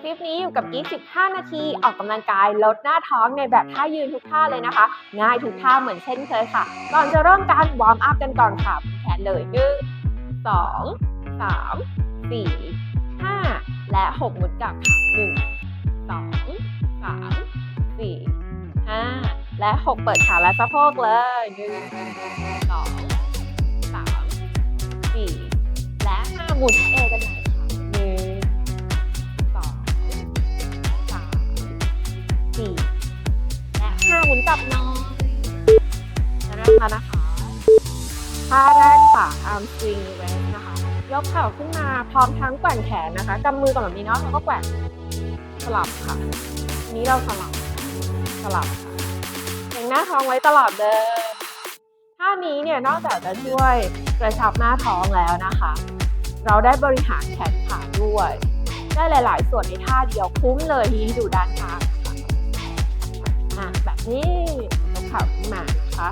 คลิปนี้อยู่กับกิ๊ก15 นาที ออกกำลังกายลดหน้าท้องในแบบท่ายืนทุกท่าเลยนะคะ ง่ายทุกท่าเหมือนเช่นเคยค่ะ ก่อนจะเริ่มการวอร์มอัพกันก่อนค่ะแขนเลยหนึ่งสองสามสี่ห้าและหกหมุนกลับค่ะหนึ่งสองสามสี่ห้าและหกเปิดขาและสะโพกเลยหนึ่งสองสามสี่และห้าหมุนเอวกันหน่อย กับน้อนจะเริ่มแล้วนะคะท่าแรกค่ะ arm swing r a i s นะคะ ยกเข่าขึ้นมาพร้อมทั้งแกว่งแขนนะคะกำมือกับแบบนี้เนาะแล้วก็แกว่งสลับค่ะนี้เราสลับสลับค่ะเก่งหน้าท้องไว้ตลอดเลยท่านี้เนี่ยนอกจากจะช่วยกระชับหน้าท้องแล้วนะคะ เราได้บริหารแขนขาด้วย ได้หลาย ๆ ส่วนในท่าเดียวคุ้มเลยทีนี้ดูด้านข้างค่ะ อะแบบนี้ยกเข่าขึ้นมานะคะ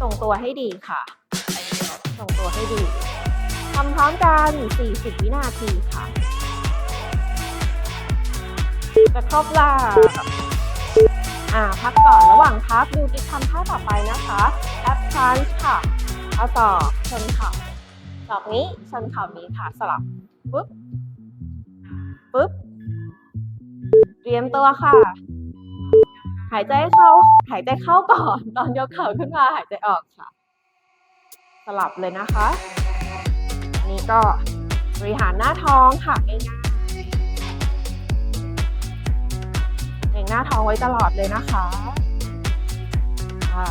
ทรงตัวให้ดีค่ะทรงตัวให้ดีทำพร้อมกัน 40 วินาทีค่ะจะครบลาอ่าพักก่อนระหว่างพักดูกิจทำท่าต่อไปนะคะแอปทรานค่ะ เอาศอชนเข่าศอกนี้ชนเข่านี้ค่ะสลับปุ๊บปุ๊บ เตรียมตัวค่ะ หายใจเข้า หายใจเข้าก่อน ตอนยกเข่าขึ้นมาหายใจออกค่ะ สลับเลยนะคะ นี่ก็บริหารหน้าท้องค่ะง่ายๆเก่งหน้าท้องไว้ตลอดเลยนะคะใช่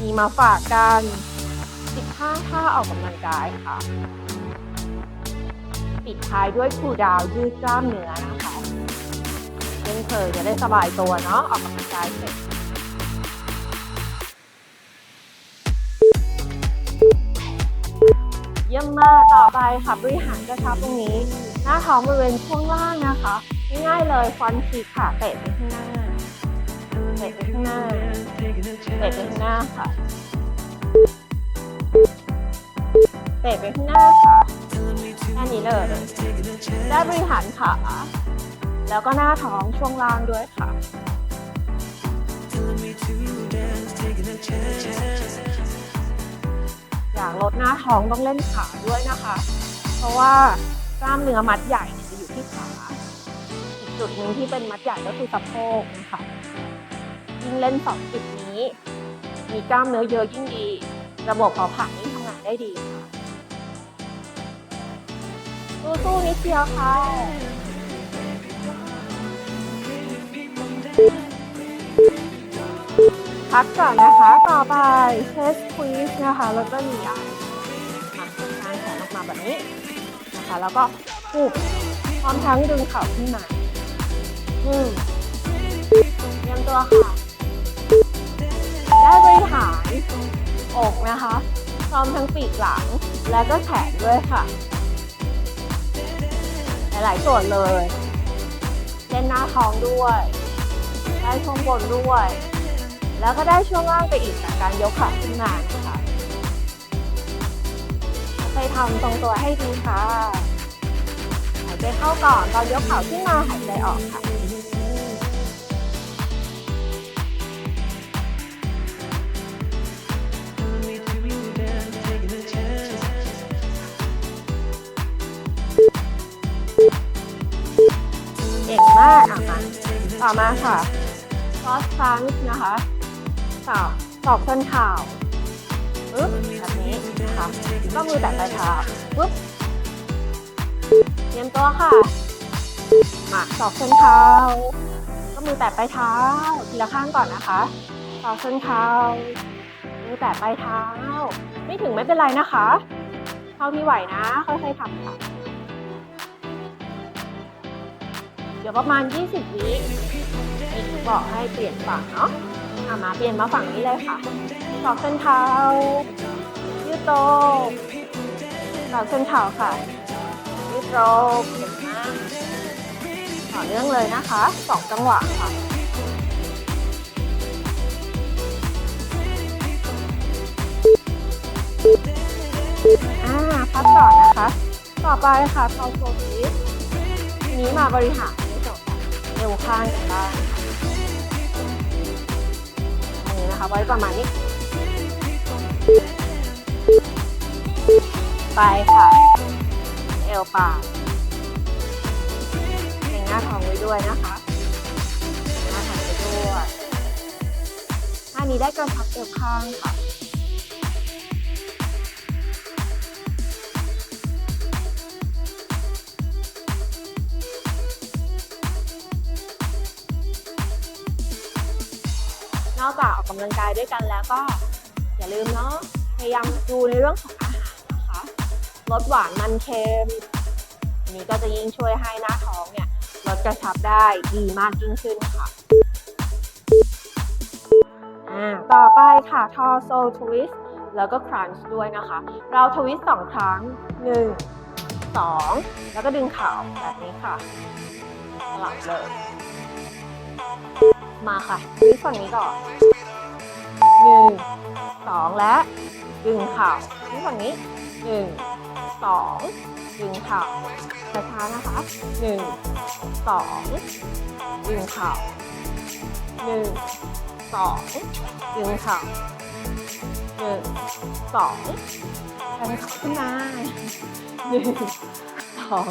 มีมาฝากกัน15ท่าออกกำลังกายค่ะ ปิดท้ายด้วยคูดาวยืดกล้ามเนื้อนะคะ เช่นเคยจะได้สบายตัวเนาะออกกำลังกายเสร็จเยี่ยมมากต่อไปค่ะบริหารกระชับตรงนี้ หน้าท้องบริเวณช่วงล่างนะคะง่ายๆเลยฟันคีค่ะเตะไปข้างหน้าเตะไปข้างหน้าเตะไปข้างหน้าค่ะเตะไปข้างหน้าค่ะแค่นี้เลยได้บริหารขา แล้วก็หน้าท้องช่วงล่างด้วยค่ะ อยากลดหน้าท้องต้องเล่นขาด้วยนะคะ เพราะว่ากล้ามเนื้อมัดใหญ่จะอยู่ที่ขาอีกจุดหนึ่งที่เป็นมัดใหญ่ก็คือสะโพกนะคะยิ่งเล่นสองจุดนี้ มีกล้ามเนื้อเยอะยิ่งดี ระบบเผาผลาญยิ่งทำงานได้ดีค่ะสู้ๆนิดเดียวค่ะ พักก่อนนะคะ ต่อไปเชสควีสนะคะแล้วก็หนีอะมาทางแขนออกมาแบบนี้นะคะ แล้วก็หุบพร้อมทั้งดึงเข่าขึ้นมาอืมเตรียมตัวค่ะ ได้บริหารอกนะคะพร้อมทั้งปีกหลัง และก็แขนด้วยค่ะ หลายๆส่วนเลยเล่นหน้าท้องด้วย ได้ช่วงบนด้วย แล้วก็ได้ช่วงล่างไปอีกจากการยกขาขึ้นมานะคะไปทำตรงตัวให้ดีค่ะ หายใจเข้าก่อนตอนยกขาขึ้นมาหายใจออกค่ะ เก่งมากอะมาต่อมาค่ะคอสครั้งนะคะ สอบสอบส้นเข่าปึ๊บแบบนี้นะคะก็มือแตะปลายเท้าปึ๊บเตรียมตัวค่ะมาสอบส้นเท้าก็มือแตะปลายเท้าทีละข้างก่อนนะคะสอบส้นเท้ามือแตะปลายเท้า ไม่ถึงไม่เป็นไรนะคะเท่าที่ไหวนะค่อยๆทำค่ะเดี๋ยวประมาณ 20วินี่บอกให้เปลี่ยนฝั่งเนาะ อามาเปลี่ยนมาฝั่งนี้เลยค่ะสอกเส้นเท้า ยืดตรงสอกเส้นเท้าค่ะ ยืดตรงเก่งมากต่อเนื่องเลยนะคะสองจังหวะค่ะอ่าพักก่อนนะคะ ต่อไปค่ะทอโซทิสทีนี้มาบริหารในส่วนของเอวข้างกันบ้าง ไว้ประมาณนี้ ไปค่ะ เอวปากเห็นหน้าท้องไว้ด้วยนะคะหน้าท้องไว้ด้วยท่านี้ได้กระชับเอวข้างค่ะ นอกจากออกกำลังกายด้วยกันแล้วก็ อย่าลืมเนาะพยายามดูในเรื่องของอาหารนะคะลดหวานมันเค็มอันนี้ก็จะยิ่งช่วยให้หน้าท้องเนี่ยลดกระชับได้ดีมากยิ่งขึ้นค่ะอ่าต่อไปค่ะทอโซทวิสแล้วก็ครันช์ด้วยนะคะ เราทวิสสองครั้ง1 2แล้วก็ดึงเข่าแบบนี้ค่ะสลับเลย มาค่ะทวิสฝั่งนี้ก่อนหนึ่งสองและดึงเข่าที่ฝั่งนี้หนึ่งสองดึงเข่าช้าๆนะคะหนึ่งสองดึงเข่าหนึ่งสองดึงเข่าหนึ่งสองแทงเข่าขึ้นมาหนึ่งสอง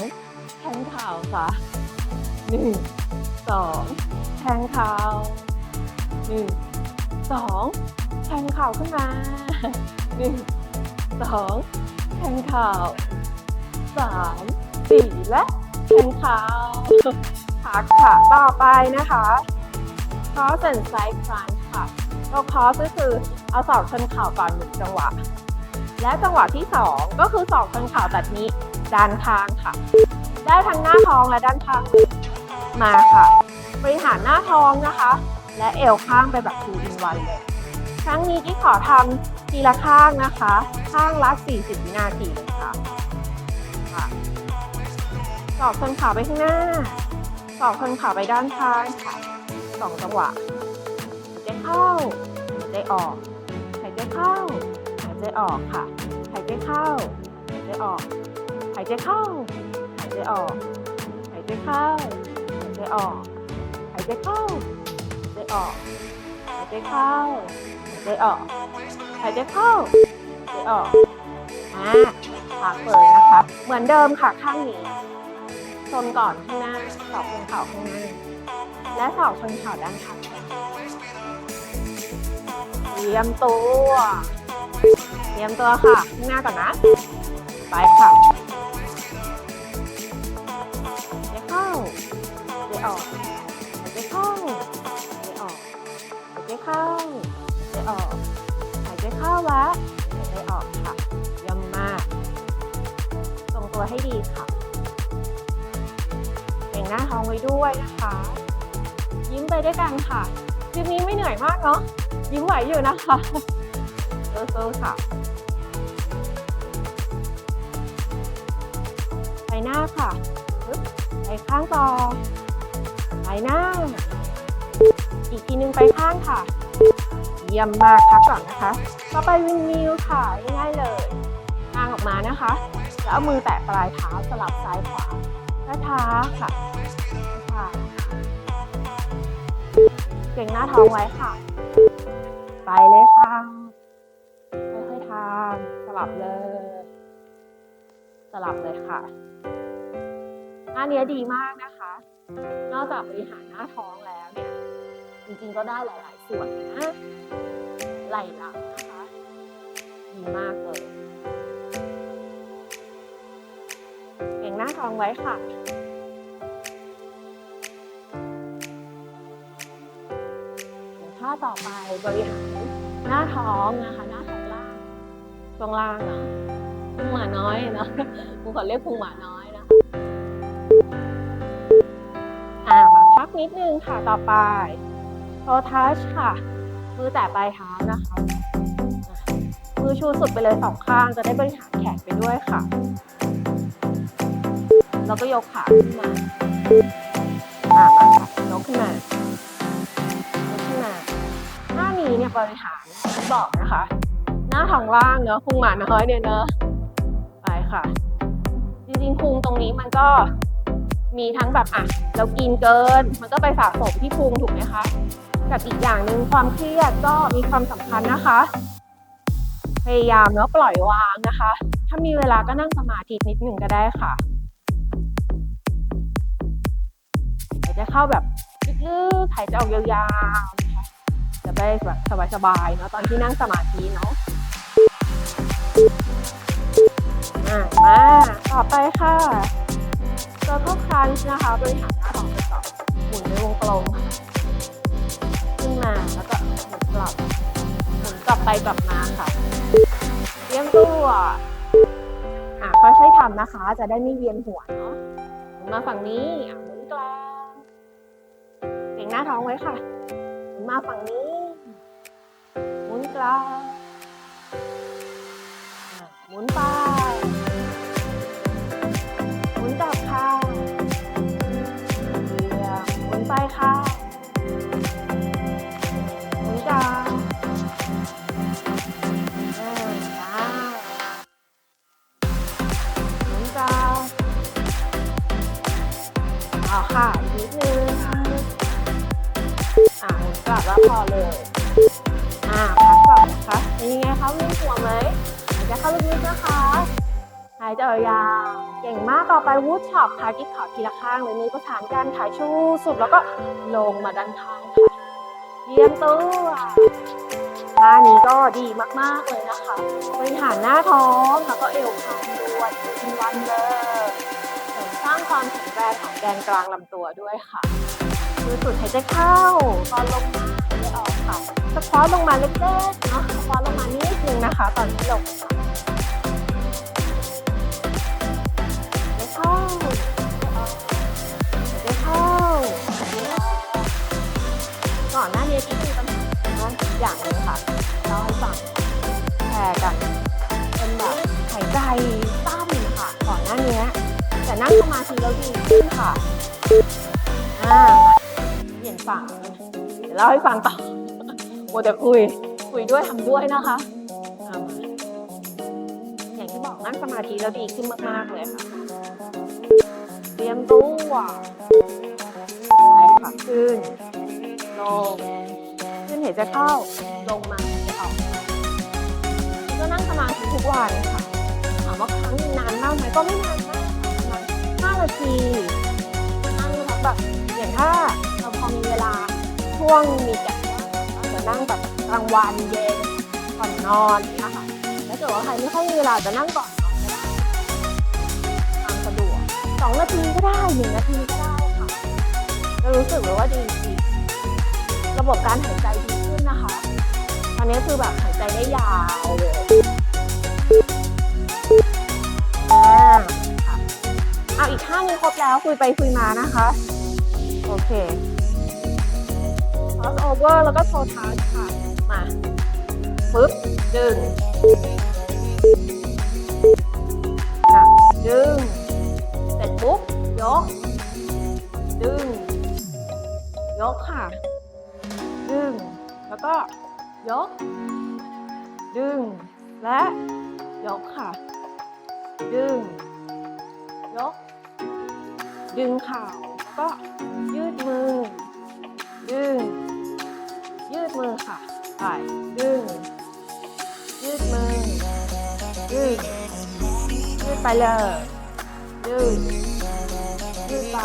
แทงเข่าค่ะหนึ่ง องแทงเข่าหนึ่งสองแทงเข่าขึ้นมาหนึ่งสองแทงเข่าสามสี่และแทงเข่าพักค่ะต่อไปนะคะคอส and side crunch ค่ะก็คอสก็คือเอาศอกชนเข่าก่อนหนึ่งจังหวะ และจังหวะที่สองก็คือศอกชนเข่าแบบนี้ด้านข้างค่ะ ได้ทั้งหน้าท้องและด้านข้างเลย มาค่ะ บริหารหน้าท้องนะคะ และเอวข้างไปแบบ two in one เลยครั้งนี้ที่ขอทำทีละข้างนะคะ ข้างละ 40 วินาทีเลยค่ะคะสอกชนขาไปข้างหน้า สอกชนขาไปด้านข้างค่ะสองจังหวะใจเข้าหายใจออกหายใจเข้าหายใจออกค่ะหายใจเข้าหายใจออกหายใจเข้าหายใจออกหายใจเข้า ใจออกหายใจเข้าหายใจออกหายใจเข้าหายใจออกหายใจเข้าหายใจออกอ่าพักเลยนะคะ เหมือนเดิมค่ะข้างนี้ชนก่อนข้างหน้าสอบชนเข่าข้างหน้าและสอบชนเข่าด้านข้างเตรียมตัว เตรียมตัวค่ะข้างหน้าก่อนนะ ไปค่ะ เข้าหายใจออกหายใจเข้าและหายใจออกค่ะเยี่ยมมากทรงตัวให้ดีค่ะเก่งหน้าท้องไว้ด้วยนะคะ ยิ้มไปด้วยกันค่ะคลิปนี้ไม่เหนื่อยมากเนาะยิ้มไหวอยู่นะคะสู้ๆค่ะไปหน้าค่ะไปข้างต่อไปหน้า อีกทีนึงไปข้างค่ะ เยี่ยมมากพักก่อนนะคะ ต่อไปวินมิวค่ะง่ายๆเลยทางออกมานะคะ แล้วเอามือแตะปลายเท้าสลับซ้ายขวาช้าๆค่ะช้าๆเก่งหน้าท้องไว้ค่ะ ไปเลยค่ะค่อยๆทำสลับเลย สลับเลยค่ะอันนี้ดีมากนะคะ นอกจากบริหารหน้าท้องแล้วเนี่ย จริงๆก็ได้หลาย ๆ ส่วนนะไหล่หลังนะคะดีมากเลยเก่งหน้าท้องไว้ค่ะท่าต่อไปบริหารหน้าท้องนะคะ หน้าท้องล่างช่วงล่างเนาะพุงหมาน้อยเนาะกูขอเรียกพุงหมาน้อยนะคะอ่ามาพักนิดนึงค่ะต่อไป โ o ทัชค่ะ มือแตะปลายเท้านะคะ มือชูสุดไปเลยสองข้างจะได้บริหารแขนไปด้วยค่ะ แล้วก็ยกขาขึ้นมาอ่ามาค่ะยกขึ้นมายกขึ้นมาหน้านี้เนี่ยบริหารที่บอกนะคะ หน้าท้องล่างเนอะพุงหมาน้อยเนี่ยเนอะไปค่ะ จริงๆพุงตรงนี้มันก็มีทั้งแบบอะ เรากินเกิน มันก็ไปสะสมที่พุงถูกไหมคะ กับอีกอย่างหนึ่งความเครียดก็มีความสำคัญนะคะ พยายามเนาะปล่อยวางนะคะ ถ้ามีเวลาก็นั่งสมาธินิดหนึ่งก็ได้ค่ะหายใจเข้าแบบลึกๆหายใจออกยาวๆนะคะจะได้แบบสบายๆเนาะตอนที่นั่งสมาธิเนาะมาต่อไปค่ะ circle crunch นะคะบริหารหน้าท้องไปต่อหมุนในวงกลม มา แล้วก็หมุนกลับหมุนกลับไปกลับมาค่ะเตรียมตัวอะค่อยๆทำนะคะ จะได้ไม่เวียนหัวเนาะหมุนมาฝั่งนี้อะหมุนกลางเก่งหน้าท้องไว้ค่ะหมุนมาฝั่งนี้หมุนกลางหมุนไป ค่ะอีกนิดนึงอ่าหมุนกลับแล้วพอเลย อ่าพักก่อนนะคะเป็นยังไงคะมีหัวไหมหายใจเข้าลึกๆนะคะหายใจยาวเก่งมากต่อไปวูดช็อปค่ะกิ๊บขอทีละข้างเลยมือประสานกันถ่ายชูสุดแล้วก็ลงมาด้านข้างค่ะเยี่ยมตัวท่านี้ก็ดีมากๆเลยนะคะบริหารหน้าท้องแล้วก็เอวข้างด้วยเป็นวันเลย สร้างความแข็งแรงของแกนกลางลำตัวด้วยค่ะมือสุดหายใจเข้าตอนลงมาหายใจออกค่ะสควอตลงมาเล็กๆเนาะสควอตลงมานิดนึงนะคะ ตอนที่ลงค่ะได้เข้าได้เข้าก่อนหน้านี้ที่มีปัญหาอย่างนึงค่ะเล่าให้ฟังแชร์กันเป็นแบบหายใจสั้นค่ะก่อนหน้านี้ แต่นั่งสมาธิแล้วดีขึ้นค่ะอ่าเปลี่ยนฝั่งเดี๋ยวเล่าให้ฟังต่อโมจะคุย คุยด้วยทำด้วยนะคะ อย่างที่บอกนั่งสมาธิแล้วดีขึ้นมาก ๆ เลยค่ะ เตรียมตัวไปค่ะขึ้น ลง ขึ้นหายใจเข้า ลงมาหายใจออกก็นั่งสมาธิทุกวันค่ะถามว่าครั้งหนึ่งนานมากไหมก็ไม่นาน อย่างถ้าเราพอมีเวลาช่วงมีแก่ว่างเราจะนั่งแบบกลางวันเย็นก่อนนอนนี่ยค่ะถ้าเกิดว่าใครไม่ค่อยมีเวลาจะนั่งก่อนนอนก็ได้ตามสะดวกสองนาทีก็ได้หนึ่งนาทีก็ได้ค่ะจะรู้สึกเลยว่าดีจริงระบบการหายใจดีขึ้นนะคะ ตอนนี้คือแบบหายใจได้ยาวเลยอ่าค่ะเอาอีกท่านึงครบแล้วคุยไปคุยมานะคะ โอเค cross over แล้วก็ toe touch ค่ะ มาปึ๊บ ดึงอะดึง เสร็จปุ๊บ ยก ดึง ยกค่ะ ดึง แล้วก็ยก ดึง และ ยกค่ะ ดึง ยก ดึงเข่าว ก็ยืดมือ ดึง ยืดมือค่ะ ไปดึง ยืดมือ ยืด ยืดไปเลย ยืด ยืดไป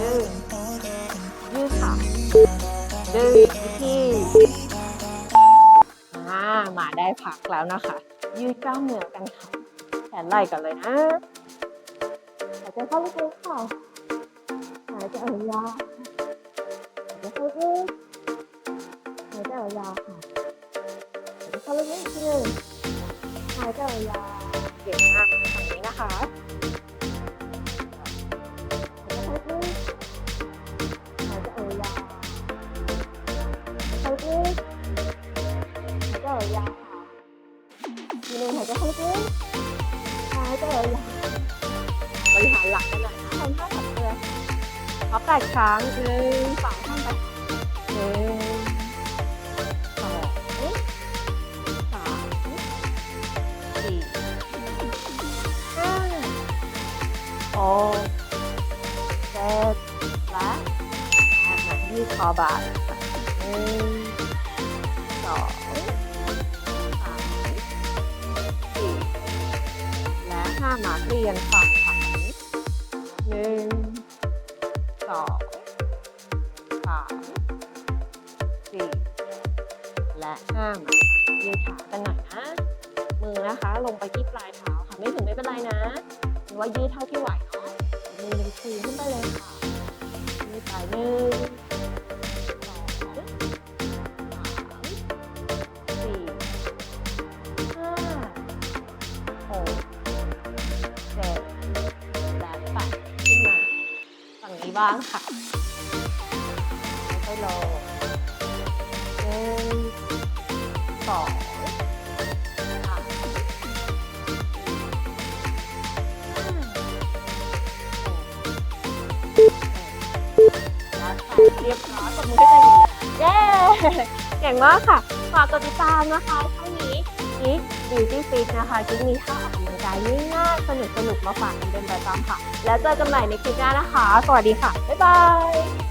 ยืดยืดค่ะดอีกทีอ่ามาได้พักแล้วนะคะ ยืดกล้ามเนื้อกันค่ะ แขนไหล่กันเลยนะหายใจเข้าลึกๆค่ะายใจยาวหายใจเข้าลึกหายใจยาวค่ะหายใจเข้าลึกๆอีกทีหนึ่งหายใจยาวเก่งมากฝั่งนี้นะคะ พับแปดครั้งหนึ่งสองท่านไปหนึ่งสองสามสี่ห้าหกเจ็ดและแปดมาที่คอบานะคะหนึ่งสองสามสี่และห้าหมาเรียงฝั่ง สามสี่และห้ามาค่ะยืดขากันหน่อยนะ มือนะคะลงไปที่ปลายเท้าค่ะไม่ถึงไม่เป็นไรนะหรือว่ายืดเท่าที่ไหวเนาะมือเป็นชูขึ้นไปเลยค่ะยืดไปหนึ่งสองสามสี่ห้าหกเจ็ดและแปดขึ้นมาฝั่งนี้บ้างค่ะ ค่อยๆลงหนึ่งสองค่ะเรียบร้อยกับมือให้ใจดีเย้เก่งมากค่ะฝากกดติดตามนะคะช่องนี้กิ๊ก Beauty Fit นะคะกิ๊กมีท่าออกกำลังกายง่ายๆสนุกๆมาฝากกันเป็นประจำค่ะ แล้วเจอกันใหม่ในคลิปหน้านะคะ สวัสดีค่ะ บ๊ายบาย